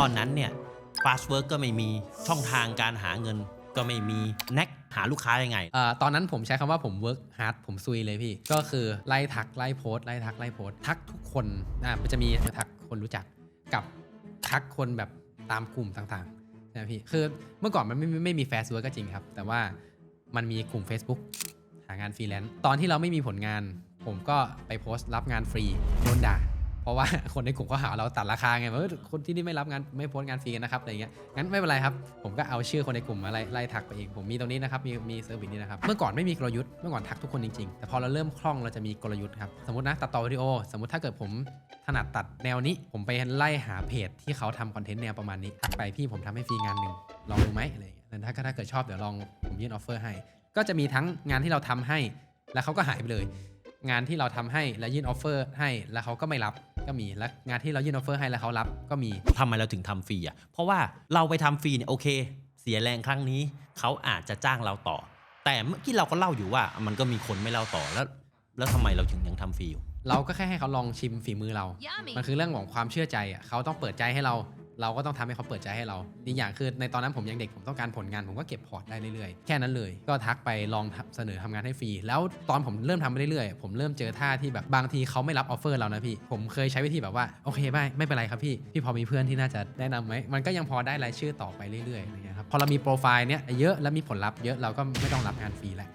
ตอนนั้นเนี่ยฟาสเวิร์กก็ไม่มีช่องทางการหาเงินก็ไม่มีแน็กหาลูกค้ายังไงเอ่อตอนนั้นผมใช้คำว่าผม work hard ผมซุยเลยพี่ ก็คือไล่ทักไล่โพสไล่ทักไล่โพสทักทุกคนอะมันจะมีทักคนรู้จักกับทักคนแบบตามกลุ่มต่างๆนะพี่คือเมื่อก่อนมันไม่ไม่ไม่มีแฟร์เวิร์กก็จริงครับ แต่ว่ามันมีกลุ่ม Facebook หางานฟรีแลนซ์ตอนที่เราไม่มีผลงาน ผมก็ไปโพสต์รับงานฟรีโดนด่า เพราะว่าคนในกลุ่มก็หาเราตัดราคาไงว่าเอคนที่นี่ไม่รับงานไม่โพสต์งานฟรีกันนะครับอะไรเงี้ยงั้นไม่เป็นไรครับ ผมก็เอาชื่อคนในกลุ่มมาไล่ไล่ทักไปเองผมมีตรงนี้นะครับมีมีเซอร์วิสนี้นะครับเมื่อก่อนไม่มีกลยุทธ์เมื่อก่อนทักทุกคนจริงๆแต่พอเราเริ่มคล่องเราจะมีกลยุทธ์ครับสมมตินะตัดต่อวิดีโอ สมมติถ้าเกิดผมถนัดตัดแนวนี้ ผมไปไล่หาเพจที่เขาทำคอนเทนต์แนวประมาณนี้ทักไปพี่ผมทำให้ฟรีงานหนึ่งลองดูไหมอะไรเงี้ยแล้วถ้าถ้าเกิดชอบเดี๋ยวลองผมยื่นออฟเฟอร์ให้ ก็จะมีทั้งงานที่เราทำให้ แล้วเขาก็หายไปเลย งานที่เราทำให้แล้วยื่นออฟเฟอร์ให้แล้วเขาก็ไม่รับ ก็มีและงานที่เรายื่นออฟเฟอร์ให้แล้วเขารับก็มีทำไมเราถึงทำฟรีอะเพราะว่าเราไปทำฟรีเนี่ยโอเค เสียแรงครั้งนี้เขาอาจจะจ้างเราต่อ แต่เมื่อกี้เราก็เล่าอยู่ว่ามันก็มีคนไม่เล่าต่อแล้ว แล้วทำไมเราถึงยังทำฟรีอยู่เราก็แค่ให้เขาลองชิมฝีมือเรา Yummy. มันคือเรื่องของความเชื่อใจอะเขาต้องเปิดใจให้เราเราก็ต้องทำให้เขาเปิดใจให้เราอีกอย่างคือในตอนนั้นผมยังเด็กผมต้องการผลงานผมก็เก็บพอร์ตได้เรื่อยๆ แค่นั้นเลย ก็ทักไปลองเสนอทำงานให้ฟรี แล้วตอนผมเริ่มทำไปเรื่อยๆ ผมเริ่มเจอท่าที่แบบบางทีเขาไม่รับออฟเฟอร์เรานะพี่ ผมเคยใช้วิธีแบบว่าโอเคไม่ไม่เป็นไรครับพี่ พี่พอมีเพื่อนที่น่าจะแนะนำไหมมันก็ยังพอได้รายชื่อต่อไปเรื่อยๆอะครับพอเรามีโปรไฟล์เนี้ยเยอะแล้วมีผลลัพธ์เยอะเราก็ไม่ต้องรับงานฟรีแล้ว